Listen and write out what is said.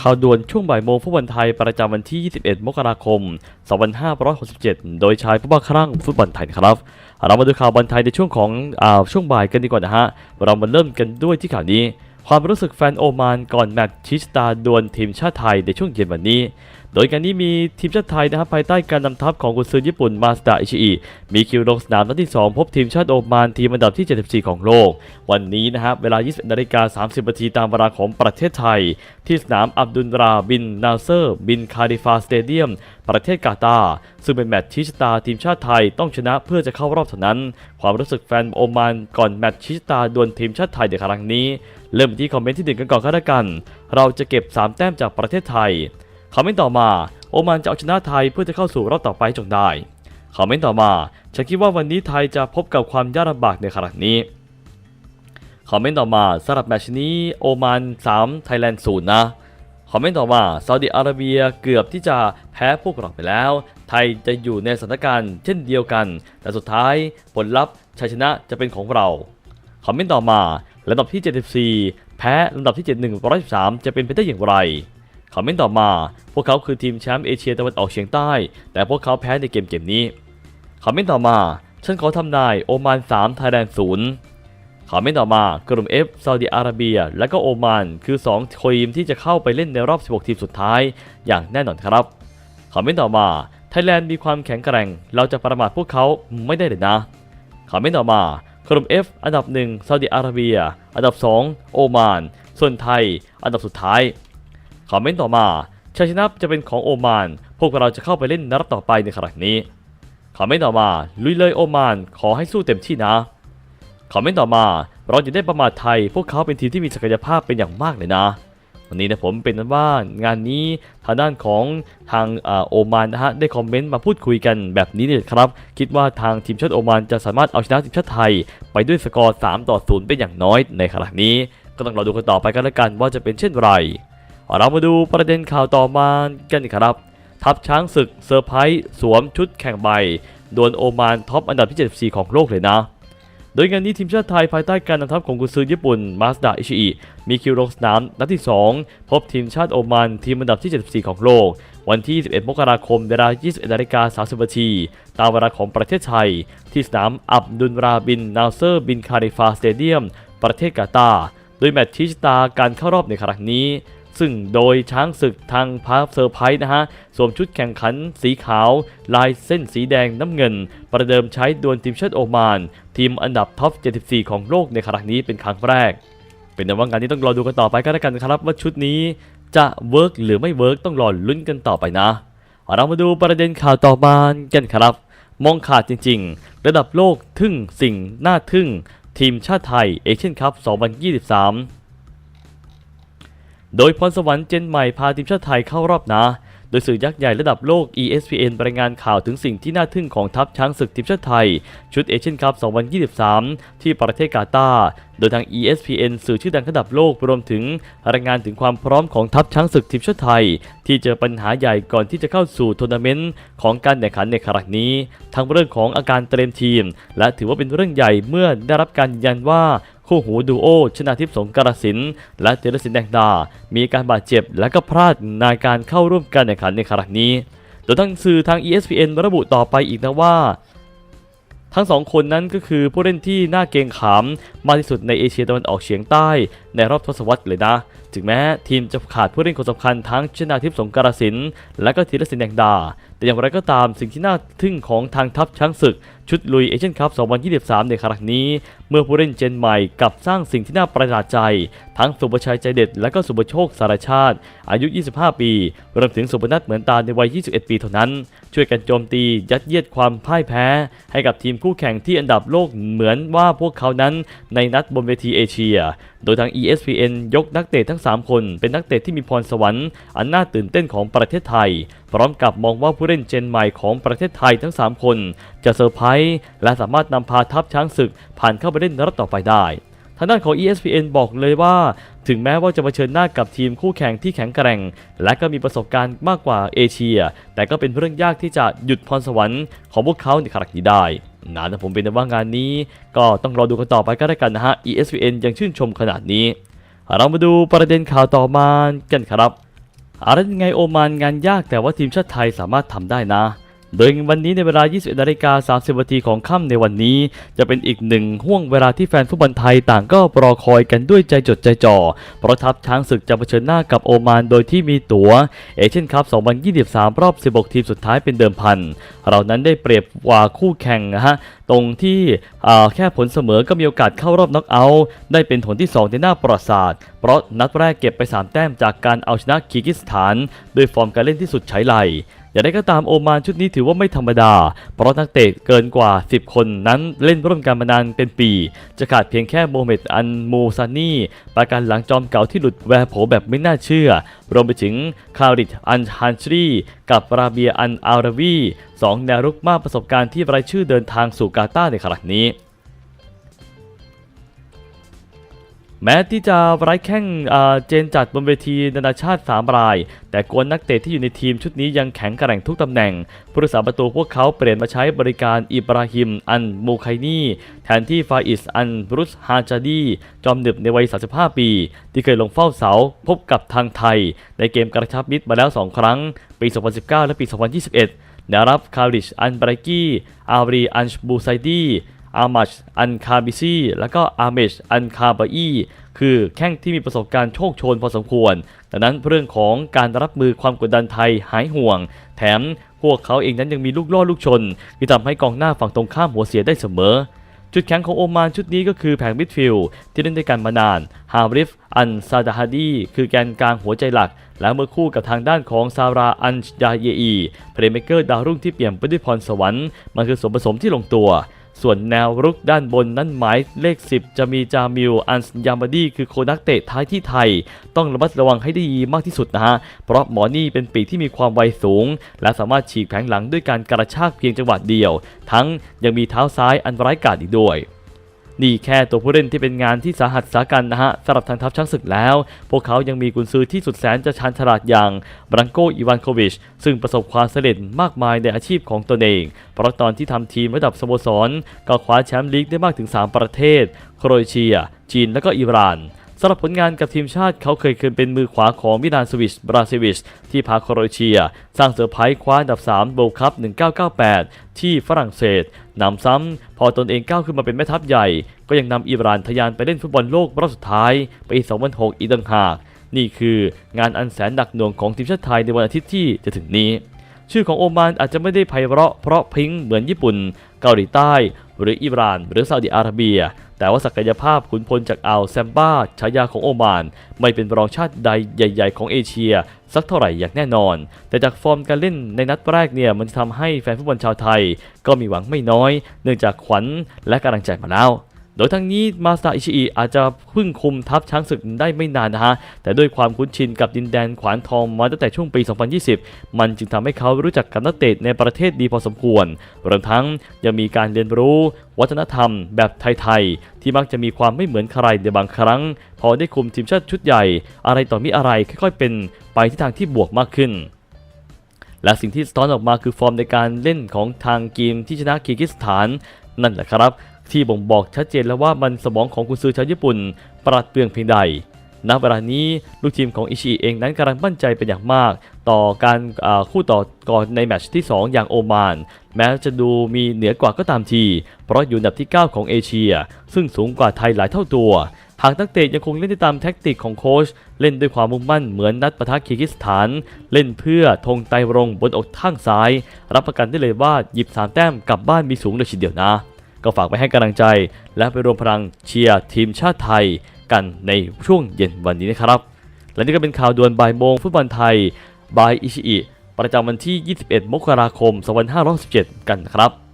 ข่าวด่วนช่วงบ่ายโมงฟุตบอลไทยประจำวันที่ 21 มกราคม 2567 โดยชายผู้บ้าคลั่งฟุตบอลไทยครับ เรามาดูข่าวบอลไทยในช่วงของอาช่วงบ่ายกันดีกว่านะฮะ เรามาเริ่มกันด้วยที่ข่าวนี้ ความรู้สึกแฟนโอมานก่อนแมตช์ชิสตาดวลทีมชาติไทยในช่วงเย็นวันนี้โดยการนี้มีทีมชาติไทยนะครับภายใต้การนำทัพของกุนซือญี่ปุ่นมาสดาอิชิอิมีคิวลงสนามนัดที่ 2 พบทีมชาติโอมานทีมอันดับที่ 74 ของโลก วันนี้นะครับเวลา 20นาฬิกา30นาทีตามเวลาของประเทศไทย ที่สนามอับดุลราบินนาเซอร์ บินคาริฟาสเตเดียม ประเทศกาตาร์ซึ่งเป็นแมตช์ชี้ชะตาทีมชาติไทยต้องชนะเพื่อจะเข้ารอบเท่านั้น ความรู้สึกแฟนโอมานก่อนแมตช์ชี้ชะตาดวลทีมชาติไทยในครั้งนี้ เริ่มที่คอมเมนต์ที่หนึ่งกันก่อนก็แล้วกัน เราจะเก็บ 3 แต้มจากประเทศไทย คอมเมนต์ต่อมา โอมานจะเอาชนะไทยเพื่อจะเข้าสู่รอบต่อไปจงได้คอมเมนต์ต่อมาฉันคิดว่าวันนี้ไทยจะพบกับความยากลำบากในครั้งนี้คอมเมนต์ต่อมาสำหรับแมชนี้โอมาน3ไทยแลนด์0นะคอมเมนต์ต่อมาซาอุดิอาระเบียเกือบที่จะแพ้พวกเราไปแล้ว ไทยจะอยู่ในสถานการณ์เช่นเดียวกัน แต่สุดท้ายผลลัพธ์ชัยชนะจะเป็นของเราคอมเมนต์ต่อมาลำดับที่ 74 แพ้ลำดับที่ 71 113 จะเป็นไปได้อย่างไร คอมเมนต์ต่อมา พวกเขาคือทีมแชมป์เอเชียตะวันออกเฉียงใต้ แต่พวกเขาแพ้ในเกมเกมนี้ คอมเมนต์ต่อมา ฉันขอทำนายโอมาน3ไทยแลนด์0คอมเมนต์ต่อมากลุ่ม F ซาอุดิอาระเบีย และก็โอมานคือ 2 ทีมที่จะเข้าไปเล่นในรอบ 16 ทีมสุดท้าย อย่างแน่นอนครับ คอมเมนต์ต่อมา ไทยแลนด์มีความแข็งแกร่ง เราจะประมาทพวกเขาไม่ได้เลยนะ คอมเมนต์ต่อมากลุ่ม F อันดับ1ซาอุดิอาระเบีย อันดับ 2 โอมาน ส่วนไทย อันดับสุดท้าย คอมเมนต์ต่อมาชัยชนะจะเป็นของโอมาน พวกเราจะเข้าไปเล่นนัดต่อไปในครั้งนี้ คอมเมนต์ต่อมา ลุยเลยโอมาน ขอให้สู้เต็มที่นะ คอมเมนต์ต่อมา เราจะได้ประมาทไทย พวกเขาเป็นทีมที่มีศักยภาพเป็นอย่างมากเลยนะ วันนี้นะผมเป็นนั้นว่างานนี้ทางด้านของทางอาโอมานนะฮะได้คอมเมนต์มาพูดคุยกันแบบนี้เนี่ยครับ คิดว่าทางทีมชาติโอมานจะสามารถเอาชนะทีมชาติไทย ไปด้วยสกอร์3ต่อ0เป็นอย่างน้อยในขณะนี้ ก็ต้องรอดูกันต่อไปกันล้วกันว่าจะเป็นเช่นไร เรามาดูประเด็นข่าวต่อมากันครับ ทัพช้างศึกเซอร์ไพรส์สวมชุดแข่งใบดวลโอมานท็อปอันดับที่ 74 ของโลกเลยนะ โดยงานนี้ทีมชาติไทยภายใต้การนำทัพของกุนซือญี่ปุ่นมาสดาอิชิอิมีคิวลงสนามนัดที่ 2 พบทีมชาติโอมานทีมอันดับที่ 74 ของโลก วันที่ 21 มกราคมเวลา 21นาฬิกา30นาทีตามเวลาของประเทศไทย ที่สนามอับดุลราบินนาเซอร์บินคาริฟาสเตเดียม ประเทศกาตาร์โดยแมตช์ชี้ชะตาการเข้ารอบในครั้งนี้ ซึ่งโดยช้างศึกทางพาเซอร์ไพรส์นะฮะสวมชุดแข่งขันสีขาว ลายเส้นสีแดงน้ำเงิน ประเดิมใช้ดวลทีมชาติโอมาน ทีมอันดับท็อป 74 ของโลกในครั้งนี้เป็นครั้งแรก เป็นแต่ว่างานนี้ต้องรอดูกันต่อไปก็แล้วกันครับว่าชุดนี้จะเวิร์กหรือไม่เวิร์กต้องรอลุ้นกันต่อไปนะ เรามาดูประเด็นข่าวต่อมากันครับ มองขาดจริง ๆ ระดับโลกทึ่งสิ่งน่าทึ่ง ทีมชาติไทยเอเชียนคัพ 2023 โดยพรสวรรค์เจนใหม่พาทีมชาติไทยเข้ารอบนะ โดยสื่อยักษ์ใหญ่ระดับโลก ESPN รายงานข่าวถึงสิ่งที่น่าทึ่งของทัพช้างศึกทีมชาติไทย ชุดเอเชียนคัพ 2023 ที่ประเทศกาตาร์ โดยทาง ESPN สื่อชื่อดังระดับโลกรวมถึงรายงานถึงความพร้อมของทัพช้างศึกทีมชาติไทย ที่เจอปัญหาใหญ่ก่อนที่จะเข้าสู่ทัวร์นาเมนต์ของการแข่งขันในครั้งนี้ ทั้งเรื่องของอาการเตรียมทีม และถือว่าเป็นเรื่องใหญ่เมื่อได้รับการยืนยันว่า คู่หูดูโอชนาทิพย์สงกรสินและเจรสินแดงดา มีการบาดเจ็บและก็พลาดในการเข้าร่วมการแข่งขันในครั้งนี้ โดยทั้งสื่อทาง ESPN ระบุต่อไปอีกนะว่า ทั้งสองคนนั้นก็คือผู้เล่นที่น่าเกรงขามมากที่สุดในเอเชียตะวันออกเฉียงใต้ ในรอบทศวรรษเลยนะ ถึงแม้ทีมจะขาดผู้เล่นคนสำคัญทั้งชนาทิพย์สงกรสินและก็ธีรศิลป์แดงดา แต่อย่างไรก็ตามสิ่งที่น่าทึ่งของทางทัพช้างศึก ชุดลุยเอเชียนคัพ 2023 ในครั้งนี้ เมื่อผู้เล่นเจนใหม่กลับสร้างสิ่งที่น่าประหลาดใจ ทั้งสุประชัยใจเด็ด และก็สุประโชคสารชาติ อายุ 25 ปีรวมถึงสุพนัทเหมือนตาในวัย 21 ปีเท่านั้น ช่วยกันโจมตียัดเยียดความพ่ายแพ้ ให้กับทีมคู่แข่งที่อันดับโลกเหมือนว่าพวกเขานั้นในนัดบนเวทีเอเชีย โดยทาง ESPN ยกนักเตะทั้ง 3 คน เป็นนักเตะที่มีพรสวรรค์ อันน่าตื่นเต้นของประเทศไทย พร้อมกับมองว่าผู้เล่นเจนใหม่ของประเทศไทยทั้ง 3 คน จะเซอร์ไพรส์และสามารถนำพาทัพช้างศึก ผ่านเข้าไปเล่นนัดต่อไปได้ทางด้านของ ESPN บอกเลยว่า ถึงแม้ว่าจะมาเผชิญหน้ากับทีมคู่แข่งที่แข็งแกร่ง และก็มีประสบการณ์มากกว่าเอเชีย แต่ก็เป็นเรื่องยากที่จะหยุดพรสวรรค์ของพวกเขาในครั้งนี้ได้ นะแต่ผมเป็นแต่ว่างานนี้ ก็ต้องรอดูกันต่อไปก็แล้วกันนะฮะ ESPN ยังชื่นชมขนาดนี้ เรามาดูประเด็นข่าวต่อมากันครับอะไรยังไงโอมานงานยากแต่ว่าทีมชาติไทยสามารถทำได้นะ โดยวันนี้ในเวลา 21นาฬิกา30นาทีของค่ำในวันนี้ จะเป็นอีกหนึ่งห่วงเวลาที่แฟนฟุตบอลไทยต่างก็รอคอยกันด้วยใจจดใจจ่อ เพราะทัพช้างศึกจะเผชิญหน้ากับโอมานโดยที่มีตั๋วเอเชียนคัพ 2023 รอบ 16 ทีมสุดท้ายเป็นเดิมพัน เรานั้นได้เปรียบกว่าคู่แข่งนะฮะ ตรงที่แค่ผลเสมอก็มีโอกาสเข้ารอบน็อกเอาท์ได้เป็นผลที่ 2 ในหน้าประวัติศาสตร์ เพราะนัดแรกเก็บไป 3 แต้มจากการเอาชนะคีร์กิสถานโดยฟอร์มการเล่นที่สุดใช้ไหล อย่างไรก็ตามโอมานชุดนี้ถือว่าไม่ธรรมดา เพราะนักเตะเกินกว่า 10 คนนั้นเล่นร่วมกันมานานเป็นปี จะขาดเพียงแค่โมเมดอันมูซานี่ประกันหลังจอมเก่าที่หลุดแวร์โผแบบไม่น่าเชื่อ รวมไปถึงคาริดอันฮันชรีกับราเบียอันอาราวีสองแนวรุกมากประสบการณ์ที่รายชื่อเดินทางสู่กาตาร์ในขณะนี้ แม้ที่จะไร้แข้งเจนจัดบนเวทีนานาชาติ 3 ราย แต่กวนนักเตะที่อยู่ในทีมชุดนี้ยังแข็งแกร่งทุกตำแหน่ง ผู้รักษาประตูพวกเขาเปลี่ยนมาใช้บริการอิบราฮิม อันมูไคนีแทนที่ฟาอิส อันบรุสฮาจาดี จอมหนึบในวัย 35 ปี ที่เคยลงเฝ้าเสาพบกับทางไทย ในเกมกระชับมิตรมาแล้ว 2 ครั้ง ปี 2019 และปี 2021แนวรับคาริช อันบรากี้อารี อันบูไซดี อามัชอันคาบิซีแล้วก็อาเมชอันคาบาอีคือแข้งที่มีประสบการณ์โชคโชนพอสมควร ดังนั้นเรื่องของการรับมือความกดดันไทยหายห่วง แถมพวกเขาเองนั้นยังมีลูกล่อลูกชน ที่ทำให้กองหน้าฝั่งตรงข้ามหัวเสียได้เสมอ จุดแข็งของโอมานชุดนี้ก็คือแผงมิดฟิลด์ที่เล่นด้วยกันมานาน ฮาริฟ อันซาดาฮาดีคือแกนกลางหัวใจหลัก และเมื่อคู่กับทางด้านของซาราอันยาเยอีเพลย์เมเกอร์ดาวรุ่งที่เปี่ยมไปด้วยพรสวรรค์ มันคือส่วนผสมที่ลงตัว ส่วนแนวรุกด้านบนนั้นหมายเลข 10 จะมีจามิล อันสยามบดี คือโคนักเตะท้ายที่ไทย ต้องระมัดระวังให้ได้ดีมากที่สุดนะฮะ เพราะหมอนี่เป็นปีกที่มีความไวสูง และสามารถฉีกแผงหลังด้วยการกระชากเพียงจังหวะเดียว ทั้งยังมีเท้าซ้ายอันร้ายกาจอีกด้วย นี่แค่ตัวผู้เล่นที่เป็นงานที่สาหัสสากันนะฮะสำหรับทางทัพช้างศึกแล้ว พวกเขายังมีกุนซือที่สุดแสนจะชันฉลาดอย่างบรังโกอีวานโควิช ซึ่งประสบความสำเร็จมากมายในอาชีพของตนเอง เพราะตอนที่ทำทีมระดับสโมสร ก็คว้าแชมป์ลีกได้มากถึง 3 ประเทศ โครเอเชีย จีนและก็อิหร่าน สำหรับผลงานกับทีมชาติเขาเคยเคยเป็นมือขวาของมิลานสวิชบราซิวิชที่พาโครเอเชีย สร้างเซอร์ไพรส์คว้าอันดับ 3 โบคัพ 1998 ที่ฝรั่งเศสนำซ้ำพอตนเองก้าวขึ้นมาเป็นแม่ทัพใหญ่ ก็ยังนำอิหร่านทะยานไปเล่นฟุตบอลโลกรอบสุดท้ายปี2006อีกต่างหาก นี่คืองานอันแสนหนักหน่วงของทีมชาติไทยในวันอาทิตย์ที่จะถึงนี้ ชื่อของโอมานอาจจะไม่ได้ไพเราะเพราะพิงเหมือนญี่ปุ่น เกาหลีใต้ หรืออิหร่าน หรือซาอุดิอาระเบีย แต่ว่าศักยภาพขุนพลจากอ่าวแซมบ้าฉายาของโอมาน ไม่เป็นรองชาติใดใหญ่ ๆ ของเอเชีย สักเท่าไหร่อย่างแน่นอน แต่จากฟอร์มการเล่นในนัดแรกเนี่ยมันจะทำให้แฟนฟุตบอลชาวไทย ก็มีหวังไม่น้อย เนื่องจากขวัญและกำลังใจมาแล้ว โดยทั้งนี้มาสตาอิชิอิอาจจะเพิ่งคุมทัพช้างศึกได้ไม่นานนะฮะ แต่ด้วยความคุ้นชินกับดินแดนขวานทองมาตั้งแต่ช่วงปี 2020 มันจึงทำให้เขารู้จักกับนักเตะในประเทศดีพอสมควร รวมทั้งยังมีการเรียนรู้วัฒนธรรมแบบไทยๆ ที่มักจะมีความไม่เหมือนใครในบางครั้ง พอได้คุมทีมชาติชุดใหญ่ อะไรต่อมีอะไรค่อยๆเป็นไปที่ทางที่บวกมากขึ้นและสิ่งที่สะท้อนออกมาคือฟอร์มในการเล่นของทางทีมที่ชนะคีร์กิสถาน นั่นแหละครับ ที่บ่งบอกชัดเจนแล้วว่ามันสมองของกุนซือชาวญี่ปุ่น ปราดเปรื่องเพียงใดณเวลานี้ลูกทีมของอิชิเองนั้นกำลังมั่นใจเป็นอย่างมาก ต่อการคู่ต่อก่อนในแมตช์ที่ 2 อย่างโอมาน แม้จะดูมีเหนือกว่าก็ตามที เพราะอยู่อันดับที่ 9 ของเอเชีย ซึ่งสูงกว่าไทยหลายเท่าตัว หากนักเตะยังคงเล่นตามแท็กติกของโค้ชเล่นด้วยความมุ่งมั่นเหมือนนัดปะทะคีร์กิสถาน เล่นเพื่อธงไตรงบนอกข้างซ้าย รับประกันได้เลยว่าหยิบ3แต้มกลับบ้านมีสูงเลยทีเดียวนะ ก็ฝากไปให้กำลังใจ และไปรวมพลังเชียร์ทีมชาติไทยกันในช่วงเย็นวันนี้นะครับ และนี่ก็เป็นข่าวด่วนบ่ายโมงฟุตบอลไทยบายอิชิอิประจำวันที่ 21 มกราคม 2567 กันครับ